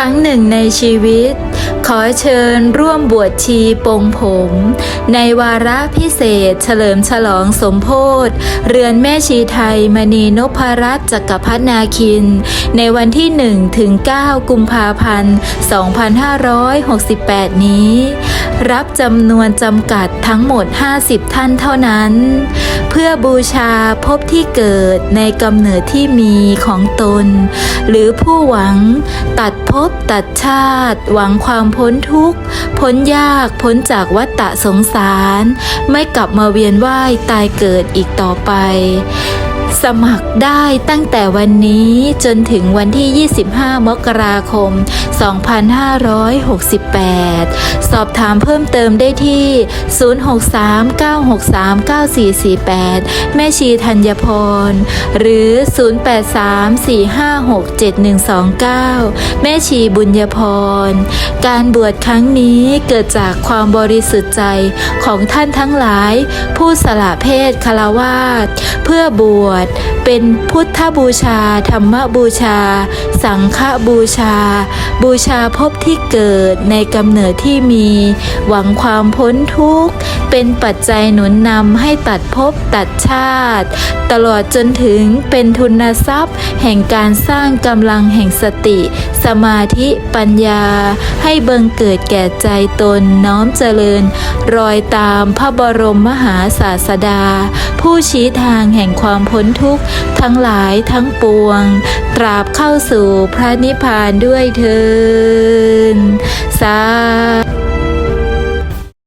รั้งหนึ่งในชีวิต ขอเชิญร่วมบวชชีปงผม ในวาระพิเศษเฉลิมฉลองสมโพธิเรือนแม่ชีไทยมณีนพรัตน์จักรพัฒนาคิน ในวันที่1ถึง9กุมภาพันธ์ 2568 นี้ รับจำนวนจำกัดทั้งหมด 50 ท่านเท่านั้น เพื่อบูชาพบที่เกิดในกำเนิดที่มีของตน หรือผู้หวังตัดภพตัดชาติหวังความพพ้นทุกข์ พ้นยากพ้นจากวัฏฏะสงสาร ไม่กลับมาเวียนว่ายตายเกิดอีกต่อไป สมัครได้ตั้งแต่วันนี้จนถึงวันที่ 25 มกราคม 2568 สอบถามเพิ่มเติมได้ที่ 0639639448 แม่ชีธัญพร หรือ 0834567129 แม่ชีบุญญพร การบวชครั้งนี้เกิดจากความบริสุทธิ์ใจของท่านทั้งหลาย ผู้สละเพศคารวาสเพื่อบวชเป็นพุทธบูชา ธรรมบูชา สังฆบูชา บูชาพบที่เกิดในกำเนิดที่มี หวังความพ้นทุกข์ เป็นปัจจัยหนุนนำให้ตัดภพตัดชาติ ตลอดจนถึงเป็นทุนทรัพย์ แห่งการสร้างกำลังแห่งสติ สมาธิปัญญา ให้เบิงเกิดแก่ใจตนน้อมเจริญ รอยตามพระบรมมหาศาสดา ผู้ชี้ทางแห่งความพ้นทุกข์ทั้งหลายทั้งปวง ตราบเข้าสู่พระนิพพานด้วยเทิน